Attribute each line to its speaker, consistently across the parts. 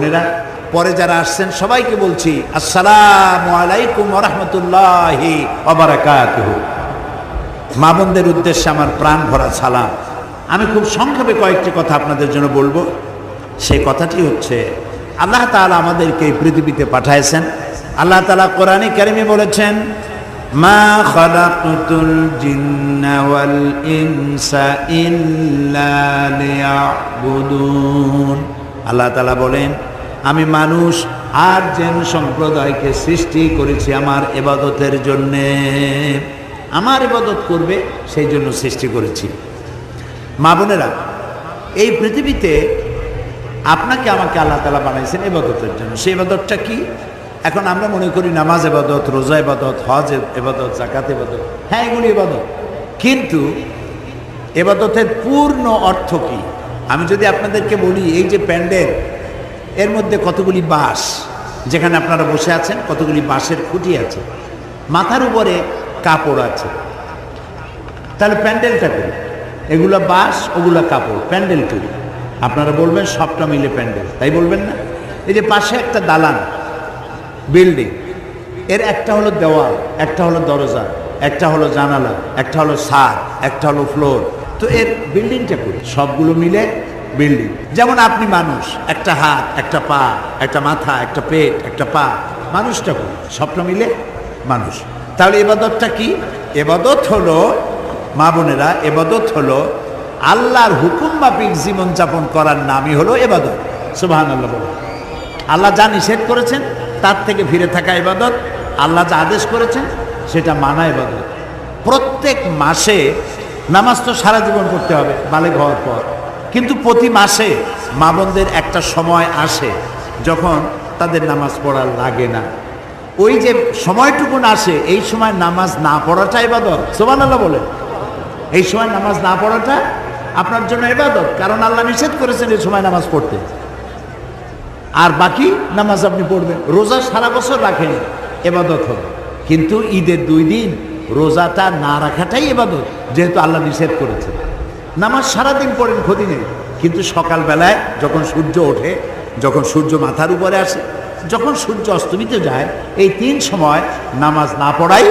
Speaker 1: বোনেরা, পরে যারা আসছেন, সবাইকে বলছি, আসসালামু আলাইকুম রহমতুল্লাহি মা বোনদের উদ্দেশ্যে আমার প্রাণ ভরা সালাম। আমি খুব সংক্ষেপে কয়েকটি কথা আপনাদের জন্য বলব। সেই কথাটি হচ্ছে, আল্লাহ তাআলা আমাদেরকে এই পৃথিবীতে পাঠাইছেন। আল্লাহ তাআলা কোরআনে কারিমে বলেছেন, মা খালাকুতুল জিন্না ওয়াল ইনসা ইল্লা লিয়াবুদুন। আল্লাহ তাআলা বলেন আমি মানুষ আর জেন সম্প্রদায়কে সৃষ্টি করেছি আমার এবাদতের জন্যে। আমার ইবাদত করবে, সেই জন্য সৃষ্টি করেছি। মা বোনেরা, এই পৃথিবীতে আপনাকে আমাকে আল্লাহ তালা বানাইছেন এবাদতের জন্য। সেই এবাদতটা কি? এখন আমরা মনে করি নামাজ এবাদত, রোজা এবাদত, হজ এবাদত জাকাত এবাদত। হ্যাঁ এগুলি এবাদত। কিন্তু এবাদতের পূর্ণ অর্থ কি? আমি যদি আপনাদেরকে বলি, এই যে প্যান্ডেল এর মধ্যে কতগুলি বাঁশ, যেখানে আপনারা বসে আছেন, কতগুলি বাঁশের খুঁটি আছে, মাথার উপরে কাপড় আছে। তাহলে প্যান্ডেলটা করি। এগুলো বাঁশ, ওগুলো কাপড়, প্যান্ডেল করি। আপনারা বলবেন সবটা মিলে প্যান্ডেল, তাই বলবেন না? এই যে পাশে একটা দালান, বিল্ডিং, এর একটা হলো দেওয়াল, একটা হলো দরজা, একটা হলো জানালা, একটা হলো ছাদ, একটা হলো ফ্লোর। তো এর বিল্ডিংটা করি। সবগুলো মিলে বিল্ডিং যেমন আপনি মানুষ, একটা হাত, একটা পা, একটা মাথা, একটা পেট, একটা পা, মানুষটা করি সবটা মিলে মানুষ। তাহলে এবাদতটা কি? এবাদত হলো, মা বোনেরা, এবাদত হলো, আল্লাহর হুকুম মাফিক জীবনযাপন করার নামই হলো এবাদত। সুবাহান আল্লাহ বলে আল্লাহ যা নিষেধ করেছেন, তার থেকে ফিরে থাকা এবাদত। আল্লাহ যা আদেশ করেছেন, সেটা মানা ইবাদত প্রত্যেক মাসে নামাজ তো সারা জীবন করতে হবে বালেক হওয়ার পর। কিন্তু প্রতি মাসে মা বোনদের একটা সময় আসে যখন তাদের নামাজ পড়া লাগে না। ওই যে সময়টুকুন আসে, এই সময় নামাজ না পড়াটা ইবাদত। সোমান আল্লাহ বলে এই সময় নামাজ না পড়াটা আপনার জন্য ইবাদত, কারণ আল্লাহ নিষেধ করেছেন এই সময় নামাজ পড়তে। আর বাকি নামাজ আপনি পড়বেন। রোজা সারা বছর রাখেন এবাদত হবে। কিন্তু ঈদের দুই দিন রোজাটা না রাখাটাই এবাদত যেহেতু আল্লাহ নিষেধ করেছে নামাজ সারাদিন পড়েন, ক্ষতি নেই। কিন্তু সকালবেলায় যখন সূর্য ওঠে, যখন সূর্য মাথার উপরে আসে, যখন সূর্য অস্তমিত যায়, এই তিন সময় নামাজ না পড়াই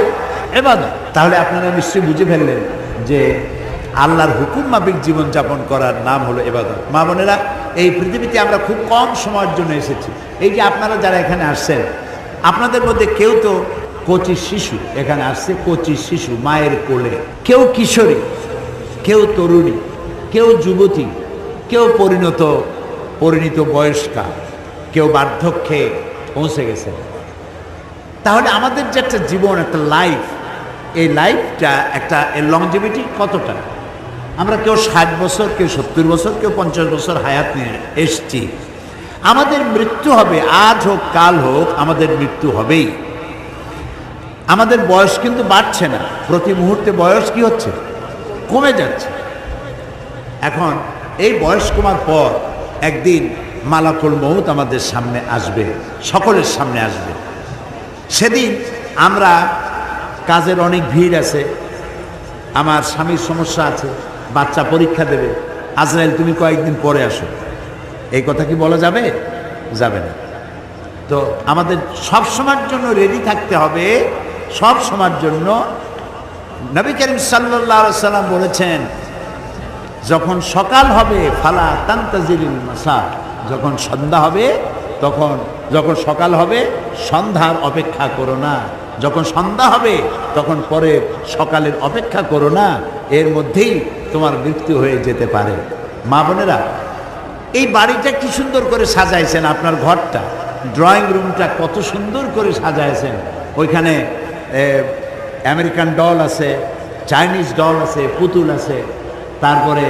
Speaker 1: এবার তাহলে আপনারা নিশ্চয়ই বুঝে ফেললেন যে আল্লাহর হুকুম মাফিক জীবনযাপন করার নাম হলো এবাদত। মা বোনেরা, এই পৃথিবীতে আমরা খুব কম সময়ের জন্য এসেছি। এই যে আপনারা যারা এখানে আসছেন, আপনাদের মধ্যে কেউ তো কচি শিশু, এখানে আসছে কচি শিশু, মায়ের কোলে। কেউ কিশোরী কেউ তরুণী, কেউ যুবতী, কেউ পরিণত পরিণত বয়স্কা, কেউ বার্ধক্যে পৌঁছে গেছে। তাহলে আমাদের যে একটা জীবন, একটা লাইফ এই লাইফটা একটা লংজিভিটি কতটা? আমরা কেউ ষাট বছর, কেউ সত্তর বছর, কেউ পঞ্চাশ বছর হায়াত নিয়ে এসছি। আমাদের মৃত্যু হবে, আজ হোক, কাল হোক, আমাদের মৃত্যু হবেই। আমাদের বয়স কিন্তু বাড়ছে না। প্রতি মুহূর্তে বয়স কি হচ্ছে? কমে যাচ্ছে। এখন এই বয়স কমার পর একদিন মালাকুল মৌত আমাদের সামনে আসবে, সকলের সামনে আসবে। সেদিন আমরা কাজের অনেক ভিড় আছে, আমার স্বামীর সমস্যা আছে, বাচ্চা পরীক্ষা দেবে। আজরাইল, তুমি কয়েকদিন পরে আসো। এই কথা কি বলা যাবে? যাবে না। তো আমাদের সব সময়ের জন্য রেডি থাকতে হবে, সব সময়ের জন্য নবী করিম সাল্লাহ সাল্লাম বলেছেন, যখন সকাল হবে, ফালা তান্তাজিরিল মাসা যখন সন্ধ্যা হবে, তখন, যখন সকাল হবে, সন্ধ্যার অপেক্ষা করো না। যখন সন্ধ্যা হবে, তখন পরে সকালের অপেক্ষা করো না। এর মধ্যেই তোমার মৃত্যু হয়ে যেতে পারে। মা বোনেরা, এই বাড়িটা কি সুন্দর করে সাজাইছেন আপনার ঘরটা। ড্রয়িং রুমটা কত সুন্দর করে সাজাইছেন। ওইখানে আমেরিকান ডল আছে, চাইনিজ ডল আছে, পুতুল আছে, তারপরে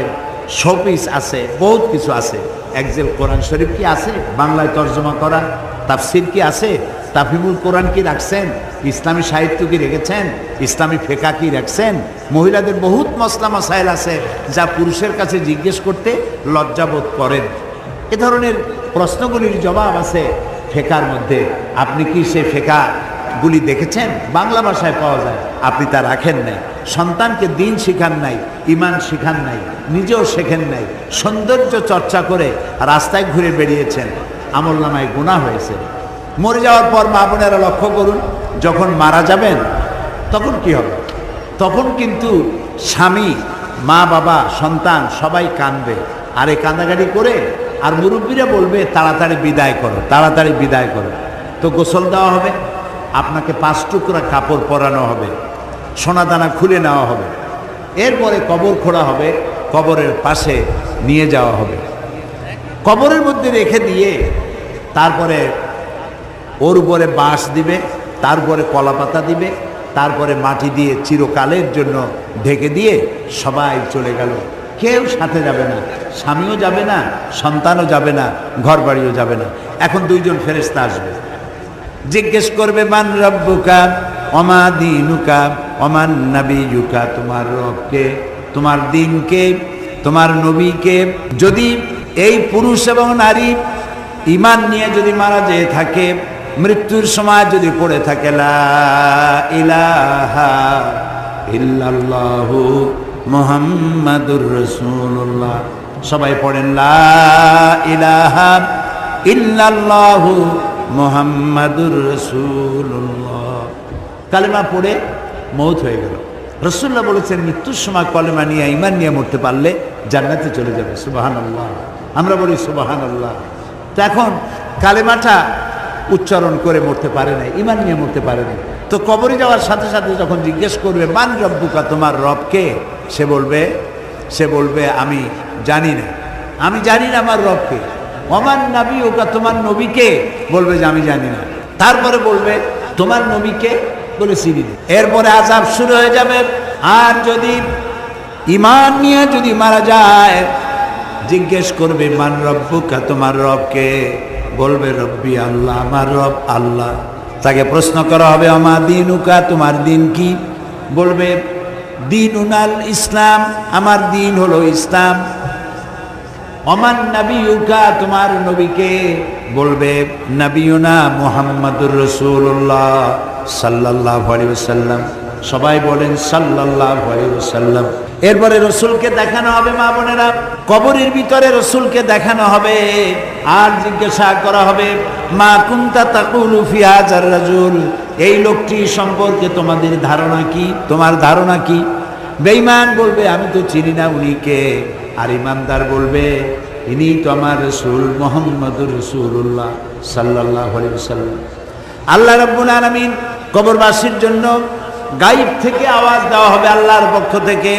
Speaker 1: শোপিস আছে, বহুত কিছু আছে। একজেল কোরআন শরীফ কি আছে? বাংলায় তর্জমা করা, তাফসির কি আছে? তাফিমুল কোরআন কি রাখছেন? ইসলামী সাহিত্য কি রেখেছেন? ইসলামী ফেকা কি রাখছেন? মহিলাদের বহুত মশলা মাসাইল আছে যা পুরুষের কাছে জিজ্ঞেস করতে লজ্জাবোধ করেন। এ ধরনের প্রশ্নগুলির জবাব আছে ফেকার মধ্যে। আপনি কি সে ফেকা গুলি দেখেছেন? বাংলা ভাষায় পাওয়া যায়। আপনি তা রাখেন নাই। সন্তানকে দিন শিখান নাই, ইমান শিখান নাই, নিজেও শেখেন নাই। সৌন্দর্য চর্চা করে রাস্তায় ঘুরে বেরিয়েছেন আমল নামায় গুণা হয়েছে। মরে যাওয়ার পর মা বোনেরা লক্ষ্য করুন, যখন মারা যাবেন, তখন কি হবে? তখন কিন্তু স্বামী, মা, বাবা, সন্তান সবাই কাঁদবে। আর এই কান্দাকাটি করে, আর মুরব্বীরা বলবে, তাড়াতাড়ি বিদায় করো, তাড়াতাড়ি বিদায় করো। তো গোসল দেওয়া হবে। আপনাকে পাঁচ টুকরা কাপড় পরানো হবে, সোনাদানা খুলে নেওয়া হবে। এরপরে কবর খোঁড়া হবে, কবরের পাশে নিয়ে যাওয়া হবে। কবরের মধ্যে রেখে দিয়ে তারপরে ওর উপরে বাঁশ দিবে, তারপরে কলা পাতা দিবে, তারপরে মাটি দিয়ে চিরকালের জন্য ঢেকে দিয়ে সবাই চলে গেল। কেউ সাথে যাবে না, স্বামীও যাবে না, সন্তানও যাবে না ঘর বাড়িও যাবে না। এখন দুইজন ফেরেস্তা আসবে। জিজ্ঞেস করবে, মান রব্বুকা অমা দিনুকা অমান নাবিয়ুকা, তোমার রবকে, তোমার দিনকে, তোমার নবীকে? যদি এই পুরুষ এবং নারী ইমান নিয়ে যদি মারা যেয়ে থাকে, মৃত্যুর সময় যদি পড়ে থাকে ইল্লাল্লাহু মুহাম্মাদুর সবাই পড়েন, লা ইলাহা ইল্লাল্লাহু মুহাম্মাদুর রসুল্লাহ কালেমা পড়ে মৌত হয়ে গেল। রসুল্লাহ বলেছেন, মৃত্যুর সময় কলেমা নিয়ে, ইমান নিয়ে মরতে পারলে জান্নাতে চলে যাবে। সুবাহান আল্লাহ আমরা বলি সুবাহান আল্লাহ তো এখন কালেমাটা উচ্চারণ করে মরতে পারে না ইমান নিয়ে মরতে পারে না তো কবরে যাওয়ার সাথে সাথে যখন জিজ্ঞেস করবে, মান রব্বুকা, তোমার রবকে সে বলবে সে বলবে, আমি জানি না। আমি জানি না আমার রবকে অমান নবী ওকা তোমার নবীকে বলবে যে আমি জানি না। তারপরে বলবে, তোমার নবীকে বলে চিনি। এরপরে আজাব শুরু হয়ে যাবে। আর যদি ইমান নিয়ে যদি মারা যায়, জিজ্ঞেস করবে, মান রব্বুকা, তোমার রবকে? বলবে, রব্বি আল্লাহ, আমার রব আল্লাহ। তাকে প্রশ্ন করা হবে আমার দিনুকা, তোমার দিন কি? বলবে দিন উনাল ইসলাম, আমার দিন হলো ইসলাম। অমান নবীকা তোমার নবীকে বলবে নবীনা মোহাম্মদুর রসুল্লাহ সাল্লাহ সাল্লাম সবাই বলেন সাল্লাহ সাল্লাম এরপরে রসুলকে দেখানো হবে, মা বোনেরা। কবরের ভিতরে রসুলকে দেখানো হবে আর জিজ্ঞাসা করা হবে, মা কুন্তা তাকুল ফিয়াজার রাজুল? এই লোকটি সম্পর্কে তোমাদের ধারণা কি? তোমার ধারণা কি? বেঈমান বলবে, আমি তো চিনি না উনিকে। আর ইমানদার বলবে, ইনি তো আমার রসুল মোহাম্মদুর রসুল্লাহ সাল্লাহ আল্লাহ রব্বুল আলমিন কবরবাসীর জন্য গাইব থেকে আওয়াজ দেওয়া হবে আল্লাহর পক্ষ থেকে।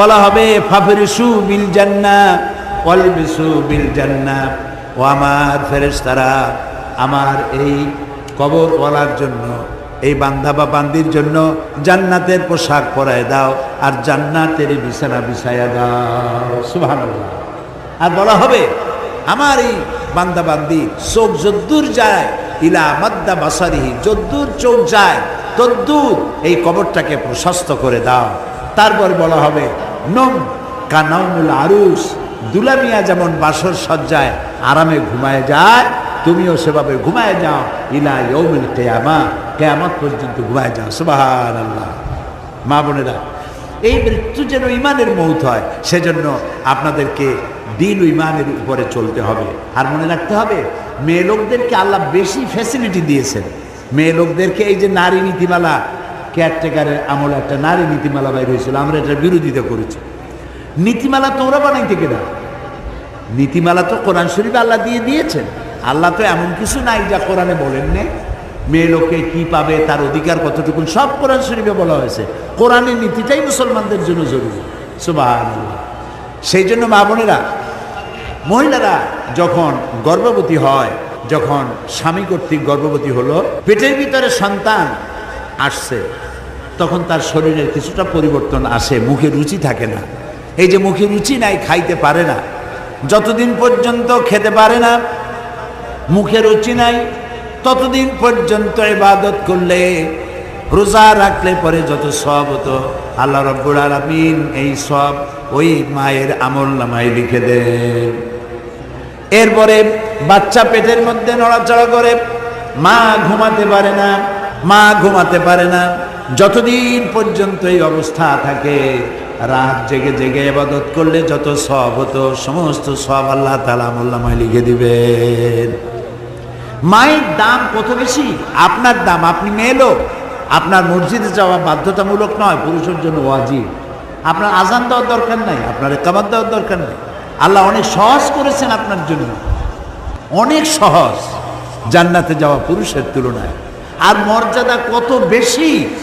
Speaker 1: বলা হবে, ফাফরিসু বিল জান্না ওয়ালবিসু বিল জান্না ও আমার ফেরেশতারা, আমার এই কবরওয়ালার জন্য এই বান্দা বা বান্দির জন্য জান্নাতের পোশাক পরায় দাও, আর জান্নাতের বিছানা বিছায়া দাও। সুবহানাল্লাহ। আর বলা হবে, আমার এই বান্দা বান্দি চোখ যদ্দূর যায়, ইলা মাদ্দা বাসারিহি, যদ্দূর চোখ যায়, তদ্দূর এই কবরটাকে প্রশস্ত করে দাও। তারপর বলা হবে, নম কানাউমুল আরুস দুলামিয়া যেমন বাসর সজ্জায় আরামে ঘুমায় যায় তুমিও সেভাবে ঘুমায় যাও ইলা ইয়ৌমিল কেয়ামা, কেয়ামত পর্যন্ত ঘুমায় যাও। সুবাহান আল্লাহ মা বোনেরা, এই মৃত্যু যেন ইমানের মৌত হয়, সেজন্য আপনাদেরকে দিন ইমানের উপরে চলতে হবে। আর মনে রাখতে হবে, মেয়ে লোকদেরকে আল্লাহ বেশি ফ্যাসিলিটি দিয়েছেন। মেয়ে লোকদেরকে এই যে নারী নীতিমালা কেয়ারটেকারের আমল একটা নারী নীতিমালা বাইর হয়েছিল, আমরা এটার বিরোধিতা করেছি। নীতিমালা তোমরা বানাইতে কেনা নীতিমালা তো কোরআন শরীফ আল্লাহ দিয়ে দিয়েছেন। আল্লাহ তো এমন কিছু নাই যা কোরআনে বলেন নে মেয়ে লোকে কি পাবে, তার অধিকার কতটুকু সব কোরআন শরীফে বলা হয়েছে। কোরআনের নীতিটাই মুসলমানদের জন্য জরুরি। সুবাহ সেই জন্য মা বোনেরা, মহিলারা যখন গর্ভবতী হয়, যখন স্বামী কর্তৃক গর্ভবতী হলো, পেটের ভিতরে সন্তান আসছে, তখন তার শরীরের কিছুটা পরিবর্তন আসে, মুখে রুচি থাকে না। এই যে মুখে রুচি নাই, খাইতে পারে না। যতদিন পর্যন্ত খেতে পারে না মুখে রুচি নাই, ততদিন পর্যন্ত ইবাদত করলে, রোজা রাখলে পরে যত সব হতো, আল্লাহ রব্বুল আলমিন এই সব ওই মায়ের আমল নামায় লিখে দেন। এরপরে বাচ্চা পেটের মধ্যে নড়াচড়া করে, মা ঘুমাতে পারে না, মা ঘুমাতে পারে না, যতদিন পর্যন্ত এই অবস্থা থাকে, রাত জেগে জেগে এবাদত করলে যত সব হতো, সমস্ত সব আল্লাহ তালা আমল্লামায় লিখে দিবেন। মায়ের দাম কত বেশি? আপনার দাম, আপনি মেয়ে লোক। আপনার মসজিদে যাওয়া বাধ্যতামূলক নয়, পুরুষের জন্য ওয়াজিব। আপনার আজান দেওয়ার দরকার নাই, আপনার একাবাদ দেওয়ার দরকার নেই। আল্লাহ অনেক সহজ করেছেন আপনার জন্য। অনেক সহজ। জান্নাতে যাওয়া পুরুষের তুলনায়। আর মর্যাদা কত বেশি?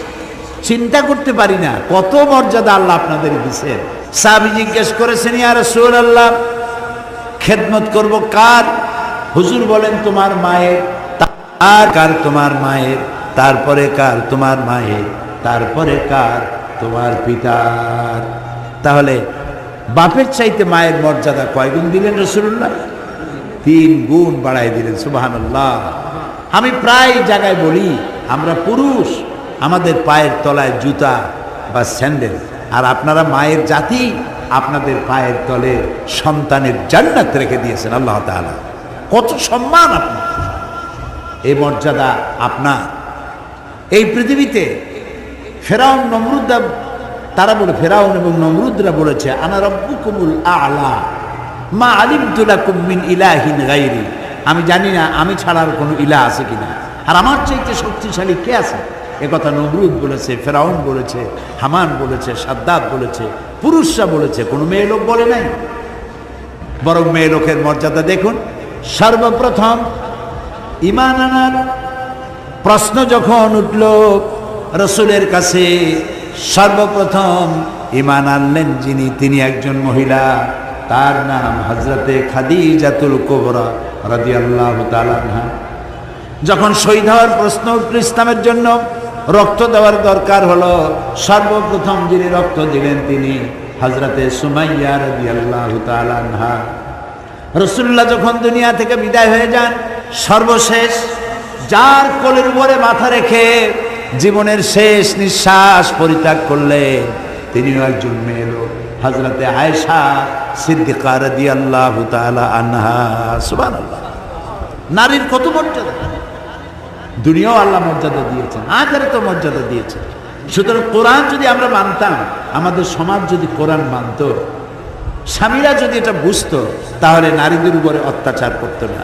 Speaker 1: চিন্তা করতে পারি না, কত মর্যাদা আল্লাহ আপনাদের দিচ্ছেন সাবি জিজ্ঞেস করেছেন ইয়ার সুর আল্লাহ খেদমত করব কার? হুজুর বলেন, তোমার মায়ের আর কার তোমার মায়ের? তারপরে কার তোমার মায়ের? তারপরে কার তোমার পিতার? তাহলে বাপের চাইতে মায়ের মর্যাদা কয়গুণ দিলেন রসুল্লাহ তিন গুণ বাড়াই দিলেন সুবাহান আমি প্রায় জায়গায় বলি, আমরা পুরুষ, আমাদের পায়ের তলায় জুতা বা স্যান্ডেল, আর আপনারা মায়ের জাতি, আপনাদের পায়ের তলে সন্তানের জান্নাত রেখে দিয়েছেন, আল্লাহ তাআলা। কত সম্মান আপনার। এই মর্যাদা আপনার। এই পৃথিবীতে ফেরাউন নমরুদ্দা তারা বলে ফেরাউন এবং নমরুদরা বলেছে, আনা রব্বুকুমুল আলা, মা আলিমতুলাকুম মিন ইলাহিন গাইরি আমি জানি না, আমি ছাড়া আর কোনো ইলা আছে কিনা। আর আমার চাইতে শক্তিশালী কে আছে? একথা নমরুদ বলেছে, ফেরাউন বলেছে, হামান বলেছে সাদ্দাত বলেছে, পুরুষরা বলেছে, কোনো মেয়ে লোক বলে নাই। বরং মেয়ে লোকের মর্যাদা দেখুন। সর্বপ্রথম ইমান আনার প্রশ্ন যখন উঠল, রসুলের কাছে, সর্বপ্রথম ইমান আনলেন যিনি, তিনি একজন মহিলা। তার নাম হজরতে খাদিজাতুল কোবরা রাজি আল্লাহ যখন শহীদ হওয়ার প্রশ্ন উঠল ইসলামের জন্য, রক্ত দেওয়ার দরকার হলো, সর্বপ্রথম যিনি রক্ত দিলেন তিনি হজরতে সুমাইয়া রাজি আল্লাহ তালানহা রসুল্লাহ যখন দুনিয়া থেকে বিদায় হয়ে যান, সর্বশেষ যার কোলের উপরে মাথা রেখে জীবনের শেষ নিঃশ্বাস পরিত্যাগ করলেন, তিনিও একজন মেয়ে লোক হজরতে আয়েশা সিদ্দিকার রাদি আল্লাহ আনহা সুবান আল্লাহ নারীর কত মর্যাদা? দুনিয়াও আল্লাহ মর্যাদা দিয়েছেন আখেরে তো মর্যাদা দিয়েছেন। সুতরাং কোরআন যদি আমরা মানতাম, আমাদের সমাজ যদি কোরআন মানত স্বামীরা যদি এটা বুঝতো, তাহলে নারীদের উপরে অত্যাচার করতো না।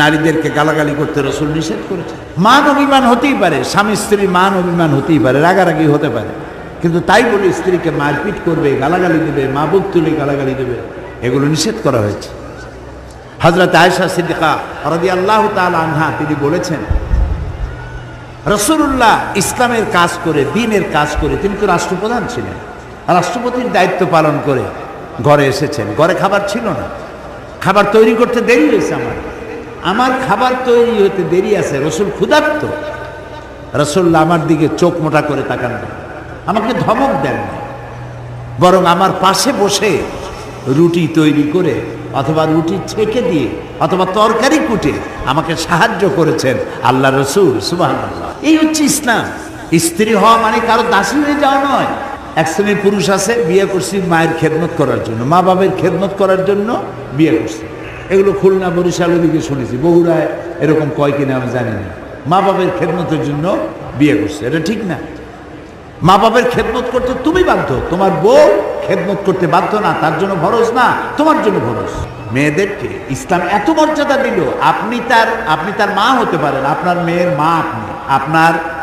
Speaker 1: নারীদেরকে গালাগালি করতে রসুল নিষেধ করেছে মান অভিমান হতেই পারে, স্বামী স্ত্রীর মান অভিমান হতেই পারে, রাগারাগি হতে পারে। কিন্তু তাই বলে স্ত্রীকে মারপিট করবে, গালাগালি দেবে মা বুক তুলে গালাগালি দেবে, এগুলো নিষেধ করা হয়েছে। হজরত আয়সা সিদ্দিকা রদি আল্লাহ আনহা তিনি বলেছেন রসুল্লাহ ইসলামের কাজ করে, দিনের কাজ করে তিনি তো রাষ্ট্রপ্রধান ছিলেন। রাষ্ট্রপতির দায়িত্ব পালন করে ঘরে এসেছেন। ঘরে খাবার ছিল না। খাবার তৈরি করতে দেরি হয়েছে আমার। আমার খাবার তৈরি হতে দেরি আছে। রসুল ক্ষুধার্ত। রসুল্লাহ আমার দিকে চোখ মোটা করে তাকান। না আমাকে ধমক দেন না। বরং আমার পাশে বসে রুটি তৈরি করে অথবা রুটি ছেঁকে দিয়ে অথবা তরকারি কুটে আমাকে সাহায্য করেছেন আল্লাহ রসুল সুবাহ এই হচ্ছে ইসলাম। স্ত্রী হওয়া মানে কারও দাসী হয়ে যাওয়া নয়। এক শ্রেণির পুরুষ আছে, বিয়ে করছি মায়ের খেদমত করার জন্য। মা বাবের খেদমত করার জন্য বিয়ে করছি। এগুলো খুলনা, বরিশাল ওদিকে শুনেছি। বগুড়ায় এরকম কয় কিনা আমি জানি না। মা বাবার খেদমতের জন্য বিয়ে করছে। এটা ঠিক না? মা বাবার খেদমত করতে তুমি বাধ্য। তোমার বউ খেদমত করতে বাধ্য না। তার জন্য ভরস না। তোমার জন্য ভরস। মেয়েদেরকে ইসলাম এত মর্যাদা দিল। আপনি তার আপনি তার মা হতে পারেন। আপনার মেয়ের মা আপনি। আপনার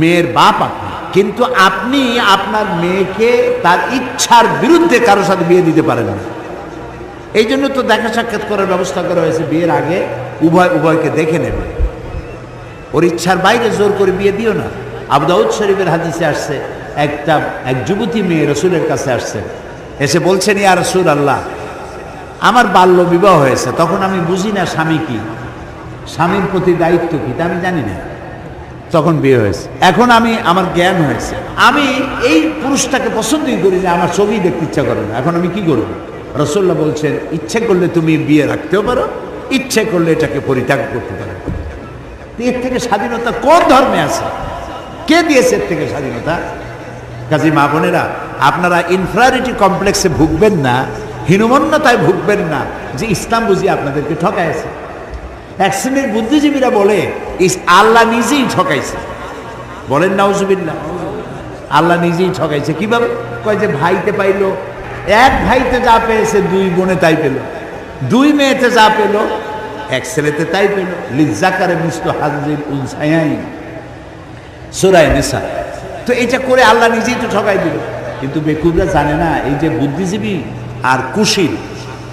Speaker 1: মেয়ের বাপ আপনি। কিন্তু আপনি আপনার মেয়েকে তার ইচ্ছার বিরুদ্ধে কারোর সাথে বিয়ে দিতে পারেন না। এই জন্য তো দেখা সাক্ষাৎ করার ব্যবস্থা করা হয়েছে বিয়ের আগে। উভয় উভয়কে দেখে নেবে। ওর ইচ্ছার বাইরে জোর করে বিয়ে দিও না। আবদাউদ শরীফের হাদিসে আসছে, একটা এক যুবতী মেয়ে রসুলের কাছে আসছে। এসে বলছেন, ইয়া রসুল আল্লাহ আমার বাল্য বিবাহ হয়েছে, তখন আমি বুঝি না স্বামী কি? স্বামীর প্রতি দায়িত্ব কি? তা আমি জানি না। তখন বিয়ে হয়েছে। এখন আমি, আমার জ্ঞান হয়েছে। আমি এই পুরুষটাকে পছন্দই করি যে আমার ছবি দেখতে ইচ্ছা করে না। এখন আমি কি করব? রসল্লাহ বলছেন, ইচ্ছে করলে তুমি বিয়ে রাখতেও পারো, ইচ্ছে করলে এটাকে পরিত্যাগ করতে পারো। এর থেকে স্বাধীনতা কোন ধর্মে আছে? কে দিয়েছে এর থেকে স্বাধীনতা? কাজী মা বোনেরা, আপনারা ইনফ্রারিটি কমপ্লেক্সে ভুগবেন না, হীনমন্যতায় ভুগবেন না, যে ইসলাম বুঝি আপনাদেরকে ঠকাইছে। এক শ্রেণির বুদ্ধিজীবীরা বলে আল্লাহ নিজেই ঠকাইছে। বলেন, নাউজুবিল্লাহ। আল্লাহ নিজেই ঠকাইছে। কীভাবে? কয় যে, ভাইতে পাইলো। এক ভাইতে যা পেয়েছে, দুই বোনে তাই পেল। দুই মেয়েতে যা পেল, এক ছেলেতে তাই পেল। লিজাকারে মিষ্ট হাজির উনসায়াই সুরায় নিসা। তো এটা করে আল্লাহ নিজেই তো ঠকাই দিল। কিন্তু বেকুবরা জানে না, এই যে বুদ্ধিজীবী আর কুশীল,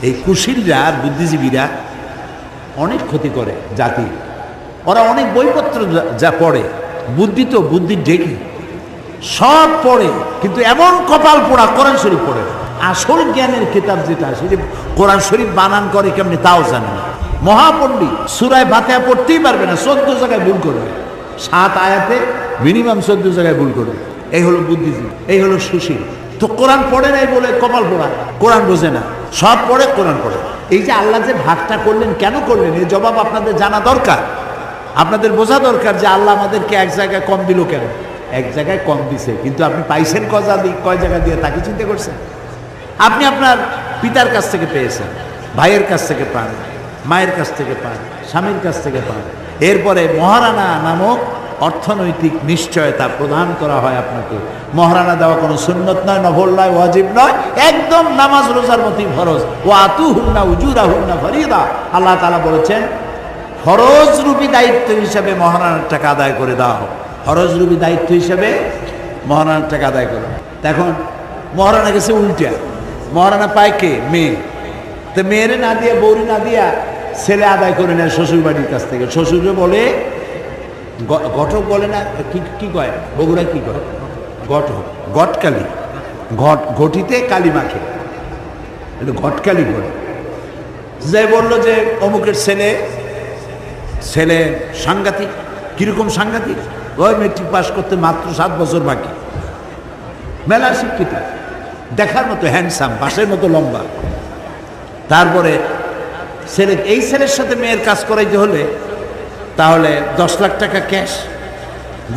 Speaker 1: এই কুশীলরা আর বুদ্ধিজীবীরা অনেক ক্ষতি করে জাতি। ওরা অনেক বইপত্র যা- পড়ে, বুদ্ধি তো বুদ্ধির ডেকে সব পড়ে, কিন্তু এমন কপাল পোড়া কোরআন শরীফ পড়ে। আসল জ্ঞানের কিতাব যেটা সেটা কোরআন শরীফ বানান করে কেমনি তাও জানে না। মহাপণ্ডিত সুরায় বাতেয়া পড়তেই পারবে না, চোদ্দ জায়গায় ভুল করবে। সাত আয়াতে মিনিমাম চোদ্দ জায়গায় ভুল করবে। এই হলো বুদ্ধিজীবী, এই হলো সুশীল। তো কোরআন পড়ে নাই বলে কপাল পোড়া, কোরআন বোঝে না। সব পড়ে, কোরআন পড়ে। এই যে আল্লাহ যে ভাগটা করলেন, কেন করলেন? এই জবাব আপনাদের জানা দরকার। আপনাদের বোঝা দরকার যে আল্লাহ আমাদেরকে এক জায়গায় কম দিল কেন? এক জায়গায় কম দিছে, কিন্তু আপনি পাইছেন কজা কয় জায়গা দিয়ে তাকে চিন্তা করছেন? আপনি আপনার পিতার কাছ থেকে পেয়েছেন, ভাইয়ের কাছ থেকে পান, মায়ের কাছ থেকে পান, স্বামীর কাছ থেকে পান। এরপরে মহারানা নামক অর্থনৈতিক নিশ্চয়তা প্রদান করা হয় আপনাকে। মহারানা দেওয়া কোনো সুন্নত নয় নভল নয়, ওয়াজিব নয়, একদম নামাজ রোজার মতোই ফরজ। ও আতু হুন্না উজুরা হুন্না ফরিদা। আল্লাহ তালা বলেছেন ফরজরূপী দায়িত্ব হিসাবে মহারানার টাকা আদায় করে দেওয়া হোক ফরজরূপী দায়িত্ব হিসাবে মহারানার টাকা আদায় করে। এখন মহারানা গেছে উল্টা। মহারানা পায় কে? মেয়ে। তো মেয়েরে না দিয়ে বৌরি না দিয়া ছেলে আদায় করে নেয় শ্বশুর বাড়ির কাছ থেকে। শ্বশুরে বলে ঘটক বলে না, কি কি কয়? বগুড়া কি কয়? ঘটক ঘটকালি ঘট, ঘটিতে কালি মাখে। ঘটকালি বলে। যে বলল যে অমুকের ছেলে ছেলে সাংঘাতিক, কীরকম সাংঘাতিক? ওই মেট্রিক পাস করতে মাত্র সাত বছর বাকি। মেলা শিক্ষিত। দেখার মতো হ্যান্ডসাম বাসের মতো লম্বা। তারপরে ছেলে, এই ছেলের সাথে মেয়ের কাজ করাইতে হলে তাহলে দশ লাখ টাকা ক্যাশ,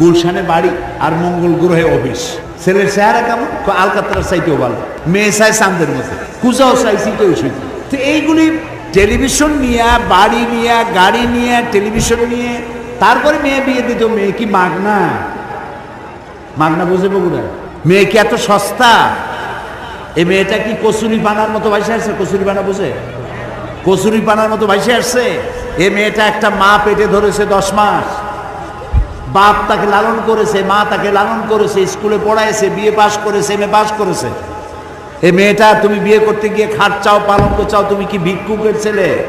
Speaker 1: গুলশানে বাড়ি আর মঙ্গল গ্রহে অফিস। ছেলের চেহারা কেমন? আলকাতরার চাইতেও ভালো। মেয়ে চাই চান্দের মতো। কুজাও চাই শীতেও শুইতে তো এইগুলি টেলিভিশন নিয়ে, বাড়ি নিয়ে, গাড়ি নিয়ে, টেলিভিশন নিয়ে, তারপরে মেয়ে বিয়ে দিত, মেয়ে কি মাগনা? মাগনা বোঝে বগুড়া মেয়ে কি এত সস্তা? এই মেয়েটা কি কচুরি বানার মতো ভাইসে আসছে কচুরি বানা বোঝে? কচুরি পানার মতো ভাইসে আসছে। এ মেয়েটা একটা মা পেটে ধরেছে দশ মাস। বাপ তাকে লালন করেছে, মা তাকে লালন করেছে, স্কুলে পড়াইছে, বিয়ে পাশ করেছে, এম এ পাশ করেছে। এ মেয়েটা, তুমি বিয়ে করতে গিয়ে খাট চাও, পালঙ্ক চাও, তুমি কি ভিক্ষুকের ছেলে?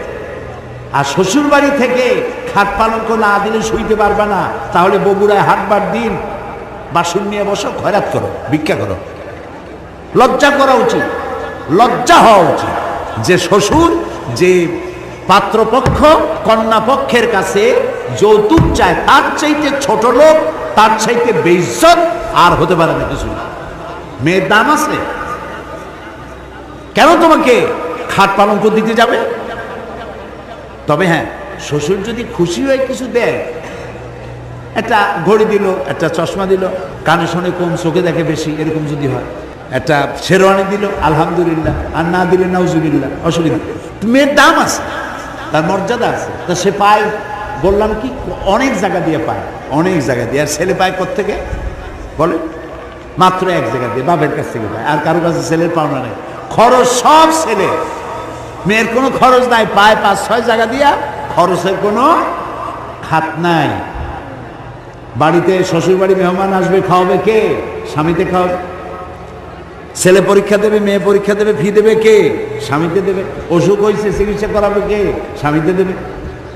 Speaker 1: আর শ্বশুর বাড়ি থেকে খাট পালঙ্ক না দিলে শুইতে পারবে না। তাহলে বগুড়ায় হাটবার দিন। বাসন নিয়ে বসো, খয়রাত করো, ভিক্ষা করো। লজ্জা করা উচিত। লজ্জা হওয়া উচিত। যে শ্বশুর যে পাত্রপক্ষ কন্যা পক্ষের কাছে যৌতুক চায়, তার চাইতে ছোট লোক, তার চাইতে বেইজ্জত আর হতে পারে না কিছু মেয়ের দাম আছে। কেন তোমাকে খাট পালঙ্ক দিতে যাবে? তবে হ্যাঁ শ্বশুর যদি খুশি হয়ে কিছু দেয়, একটা ঘড়ি দিল, একটা চশমা দিল, কানে শোনে কম চোখে দেখে বেশি, এরকম যদি হয়। একটা শেরওয়ানি দিল, আলহামদুলিল্লাহ। আর না দিলে নাউজুবিল্লাহ, অসুবিধা। মেয়ের দাম আছে, তার মর্যাদা আছে। তা সে পায়, বললাম কি, অনেক জায়গা দিয়ে পায়, অনেক জায়গা দিয়ে। আর ছেলে পায় থেকে বলে, মাত্র এক জায়গা দিয়ে, বাপের কাছ থেকে পায়। আর কারও কাছে ছেলের পাওনা নেই। খরচ সব ছেলে। মেয়ের কোনো খরচ নাই, পায় পাঁচ, ছয় জায়গা দিয়া, খরচের কোনো খাত নাই। বাড়িতে শ্বশুর বাড়ি মেহমান আসবে, খাওয়াবে কে? স্বামীতে খাওয়াবে। ছেলে পরীক্ষা দেবে, মেয়ে পরীক্ষা দেবে, ফি দেবে কে? স্বামীতে দেবে। অসুখ হয়েছে চিকিৎসা করাবে কে? স্বামীতে দেবে।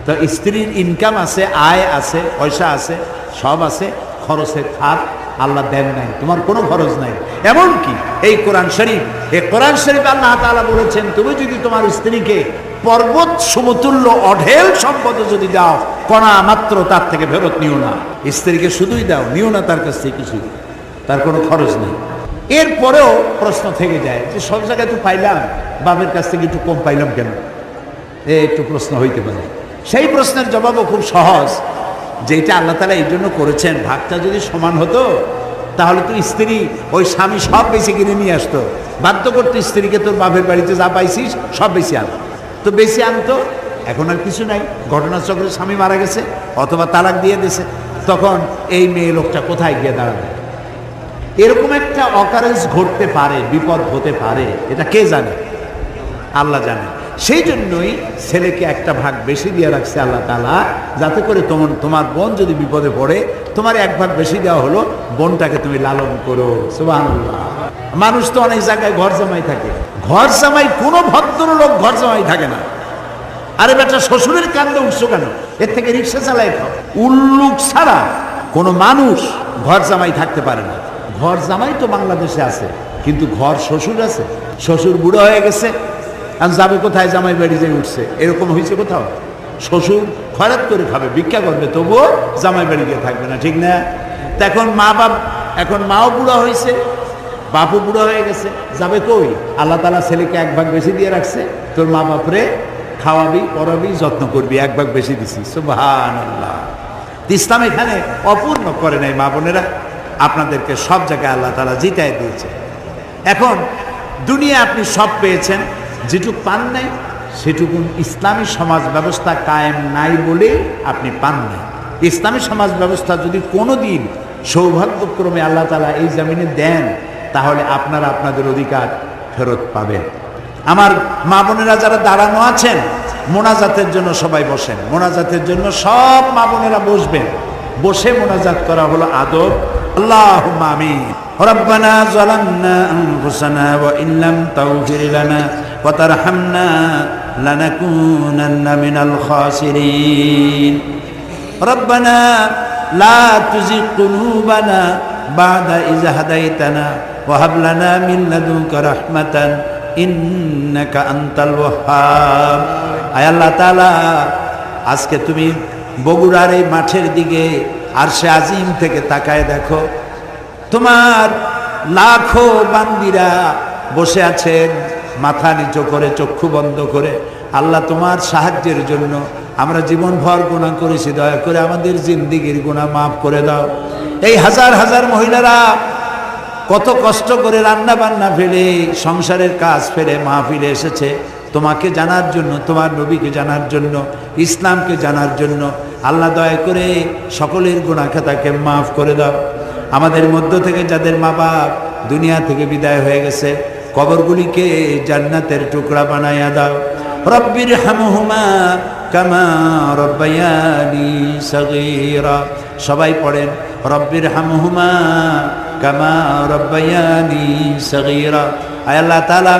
Speaker 1: তো স্ত্রীর ইনকাম আছে, আয় আছে, পয়সা আছে, সব আছে, খরচের খাত আল্লাহ দেন নাই। তোমার কোনো খরচ নাই। এমন কি এই কোরআন শরীফ, এই কোরআন শরীফ আল্লাহ তাআলা বলেছেন, তুমি যদি তোমার স্ত্রীকে পর্বত সমতুল্য অঢেল সম্পদ যদি দাও, কণা মাত্র তার থেকে ফেরত নিও না। স্ত্রীকে শুধুই দাও, নিও না তার কাছ থেকে কিছুই। তার কোনো খরচ নেই। এরপরেও প্রশ্ন থেকে যায় যে সব জায়গায় তো পাইলাম, বাপের কাছ থেকে একটু কম পাইলাম কেন? এ একটু প্রশ্ন হইতে পারে। সেই প্রশ্নের জবাবও খুব সহজ যেটা আল্লাহ তালা এই জন্য করেছেন, ভাগটা যদি সমান হতো, তাহলে তো স্ত্রী ওই স্বামী সব বেশি কিনে নিয়ে আসতো। বাধ্য করতো স্ত্রীকে, তোর বাপের বাড়িতে যা পাইছিস, সব বেশি আন। তো বেশি আনতো, এখন আর কিছু নাই। ঘটনাচক্রে স্বামী মারা গেছে, অথবা তালাক দিয়ে দিছে তখন এই মেয়ে লোকটা কোথায় গিয়ে দাঁড়াবে? এরকম একটা অকারেন্স ঘটতে পারে, বিপদ হতে পারে, এটা কে জানে? আল্লাহ জানে। সেই জন্যই ছেলেকে একটা ভাগ বেশি দিয়ে রাখছে আল্লাহ তালা যাতে করে তোমার তোমার বোন যদি বিপদে পড়ে, তোমার এক ভাগ বেশি দেওয়া হলো, বোনটাকে তুমি লালন করো। সুবহানাল্লাহ। মানুষ তো অনেক জায়গায় ঘর জামাই থাকে। ঘর জামাই কোনো ভদ্রলোক ঘর জামাই থাকে না। আরে বেটা, শ্বশুরের কান্দে উঠছো কেন? এর থেকে রিক্সা চালায় খাও। উল্লুক ছাড়া কোনো মানুষ ঘর জামাই থাকতে পারে না। ঘর জামাই তো বাংলাদেশে আছে, কিন্তু ঘর শ্বশুর আছে। শ্বশুর বুড়ো হয়ে গেছে আর যাবে কোথায়? জামাই বাড়ি যে উঠছে। এরকম হয়েছে কোথাও? শ্বশুর খরাত করে খাবে, ভিক্ষা করবে, তবুও জামাই বাড়ি গিয়ে থাকবে না, ঠিক না? এখন মা বাপ, এখন মাও বুড়ো হয়েছে বাপু বুড়ো হয়ে গেছে, যাবে কই? আল্লাহ তালা ছেলেকে এক ভাগ বেশি দিয়ে রাখছে, তোর মা বাপরে খাওয়াবি, পড়াবি, যত্ন করবি, এক ভাগ বেশি দিছি আল্লাহ ইসলাম এখানে অপূর্ণ করে নাই মা বোনেরা। আপনাদেরকে সব জায়গায় আল্লাহ তালা জিতাই দিয়েছে। এখন দুনিয়া আপনি সব পেয়েছেন, যেটুক পান নাই, সেটুকুন ইসলামী সমাজ ব্যবস্থা কায়েম নাই বলে আপনি পান নাই। ইসলামী সমাজ ব্যবস্থা যদি কোনো দিন সৌভাগ্যক্রমে আল্লাহ তালা এই জামিনে দেন, তাহলে আপনারা আপনাদের অধিকার ফেরত পাবেন। আমার মা বোনেরা যারা দাঁড়ানো আছেন, মোনাজাতের জন্য সবাই বসেন। মোনাজাতের জন্য সব মা বোনেরা বসবেন। বসে মোনাজাত করা হলো আদব। আল্লাহ আমিন ربنا ظلمنا أنفسنا وإن لم تغفر لنا وترحمنا لنكونن من الخاسرين ربنا لا تزغ قلوبنا بعد إذ هديتنا وهب لنا من لدنك رحمة إنك أنت الوهاب আয় আল্লাহ তাআলা আজকে তুমি বগুড়ার এই মাঠের দিকে আর সে আজিম থেকে তাকায় দেখো, তোমার লাখো বান্দিরা বসে আছেন মাথা নিচু করে, চক্ষু বন্ধ করে। আল্লাহ তোমার সাহায্যের জন্য আমরা জীবনভর গুণা করেছি, দয়া করে আমাদের জিন্দিগির গুণা মাফ করে দাও। এই হাজার হাজার মহিলারা কত কষ্ট করে রান্না বান্না ফেলে, সংসারের কাজ ফেলে, মাহফিলে এসেছে। তোমাকে জানার জন্য, তোমার নবীকে জানার জন্য, ইসলামকে জানার জন্য, আল্লাহ দয়া করে সকলের গুণা খাতাকে মাফ করে দাও। আমাদের মধ্য থেকে যাদের মা বাপ দুনিয়া থেকে বিদায় হয়ে গেছে, কবরগুলিকে জান্নাতের টুকরা বানাইয়া দাও। রব্বির হামহুমা কামা রব্বায়ানি সগীরা। সবাই পড়েন রব্বির হামহুমা কামা রব্বায়ানি সগীরা। আল্লাহ তাআলা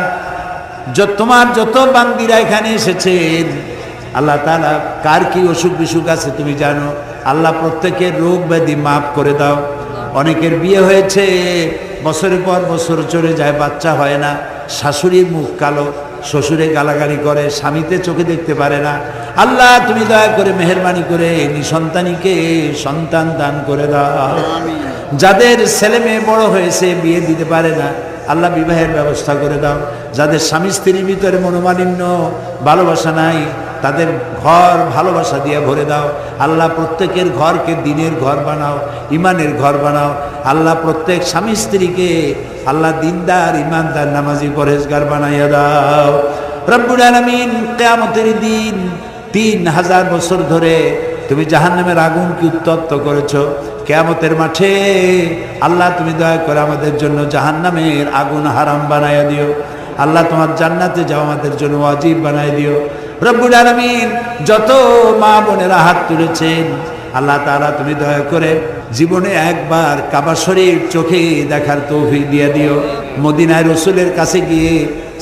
Speaker 1: তোমার যত বান্দিরা এখানে এসেছেন আল্লাহ তাআলা কার কি অসুখ বিসুখ আছে তুমি জানো? আল্লাহ প্রত্যেকের রোগ ব্যাধি মাফ করে দাও। অনেকের বিয়ে হয়েছে বছরের পর বছর চলে যায় বাচ্চা হয় না শাশুড়ির মুখ কালো শ্বশুরে গালাগালি করে স্বামীতে চোখে দেখতে পারে না। আল্লাহ তুমি দয়া করে মেহরবানি করে নিঃসন্তানীকে সন্তান দান করে দাও। যাদের ছেলে মেয়ে বড় হয়েছে বিয়ে দিতে পারে না আল্লাহ বিবাহের ব্যবস্থা করে দাও। যাদের স্বামী স্ত্রীর ভিতরে মনোমালিন্য, ভালোবাসা নাই, তাদের ঘর ভালোবাসা দিয়ে ভরে দাও। আল্লাহ প্রত্যেকের ঘরকে দিনের ঘর বানাও, ইমানের ঘর বানাও। আল্লাহ প্রত্যেক স্বামী স্ত্রীকে আল্লাহ দিনদার, ইমানদার, নামাজি পরেশগার বানাইয়া দাও। রব্বুল আলমিন কেয়ামতের দিন তিন হাজার বছর ধরে তুমি জাহান্নামের আগুনকে উত্তপ্ত করেছ। কেয়ামতের মাঠে আল্লাহ তুমি দয়া করে আমাদের জন্য জাহান্নামের আগুন হারাম বানাইয়া দিও। আল্লাহ তোমার জান্নাতে যাও, আমাদের জন্য অজীব বানাই দিও। রব্বুল আলমিন যত মা বোনেরা হাত তুলেছেন, আল্লাহ তাআলা তুমি দয়া করে জীবনে একবার কাবা শরীর চোখে দেখার তৌফিক দিয়ে দিও। মদিনায় রসুলের কাছে গিয়ে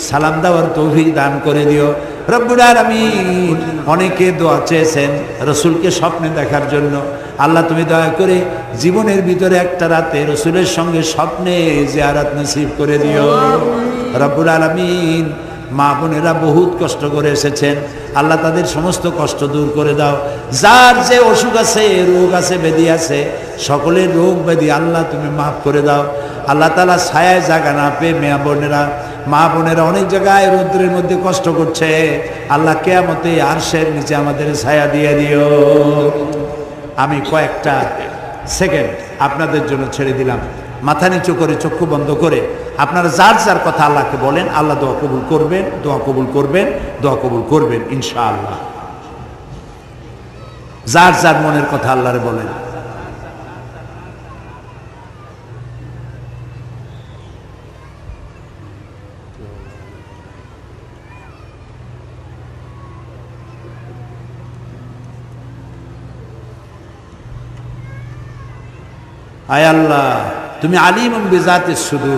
Speaker 1: সালাম দেওয়ার তৌফিক দান করে দিও। রব্বুল আলমিন অনেকে দোয়া চেয়েছেন রসুলকে স্বপ্নে দেখার জন্য। আল্লাহ তুমি দয়া করে জীবনের ভিতরে একটা রাতে রসুলের সঙ্গে স্বপ্নে জিয়ারাত নসিব করে দিও। রব্বুল আলমিন মা বোনেরা বহুত কষ্ট করে এসেছেন। আল্লাহ তাদের সমস্ত কষ্ট দূর করে দাও। যার যে অসুখ আছে, রোগ আছে, ব্যাধি আছে, সকলের রোগ ব্যাধি আল্লাহ তুমি মাফ করে দাও। আল্লাহ তালা ছায়ায় জায়গা না পেয়ে মেয়া বোনেরা, মা বোনেরা অনেক জায়গায় রৌদ্রের মধ্যে কষ্ট করছে। আল্লাহ কেয়ামতে আরশের নিচে আমাদের ছায়া দিয়ে দিও। আমি কয়েকটা সেকেন্ড আপনাদের জন্য ছেড়ে দিলাম। মাথা নিচু করে, চক্ষু বন্ধ করে, আপনারা যার যার কথা আল্লাহকে বলেন, আল্লাহ দোয়া কবুল করবেন, দোয়া কবুল করবেন, দোয়া কবুল করবেন, ইনশাআল্লাহ। যার যার মনের কথা আল্লাহরে বলেন। আয় আল্লাহ তুমি আলিম বেজাতে শুধু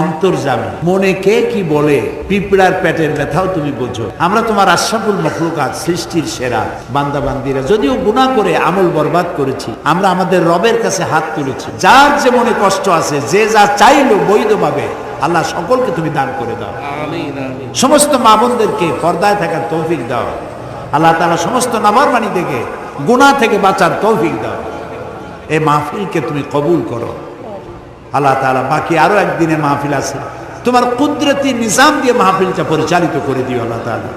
Speaker 1: অন্তর্জামী মনে কে কি বলে? পিঁপড়ার পেটের ব্যথাও তুমি বোঝো। আমরা তোমার আশরাফুল মখলুকাত সৃষ্টির সেরা বান্দা বান্দিরা যদিও গুণা করে আমল বরবাদ করেছি আমরা আমাদের রবের কাছে হাত তুলেছি। যার যে মনে কষ্ট আছে যে যা চাইলো বৈধভাবে আল্লাহ সকলকে তুমি দান করে দাও। সমস্ত মা বোনদেরকে পর্দায় থাকার তৌফিক দাও। আল্লাহ তারা সমস্ত নামারমানি থেকে গুণা থেকে বাঁচার তৌফিক দাও। এই মাহফিলকে তুমি কবুল করো। আল্লাহ তালা বাকি আরো একদিনে মাহফিল আছে তোমার কুদরতি নিজাম দিয়ে মাহফিলটা পরিচালিত করে দিও আল্লাহ তালা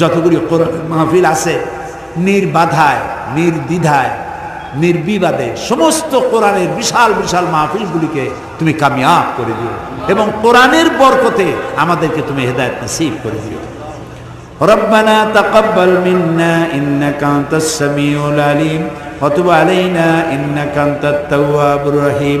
Speaker 1: যতগুলি কোরআনের মাহফিল আছে নির্বাধায় নির্দ্বিধায় নির্বিবাদে সমস্ত কোরআনের বিশাল বিশাল মাহফিলগুলিকে তুমি কামিয়াব করে দিও এবং কোরআনের বরকতে আমাদেরকে তুমি হেদায়ত নসিব করে দিও ربنا تقبل منا إنك أنت السميع العليم وتب علينا إنك أنت التواب الرحيم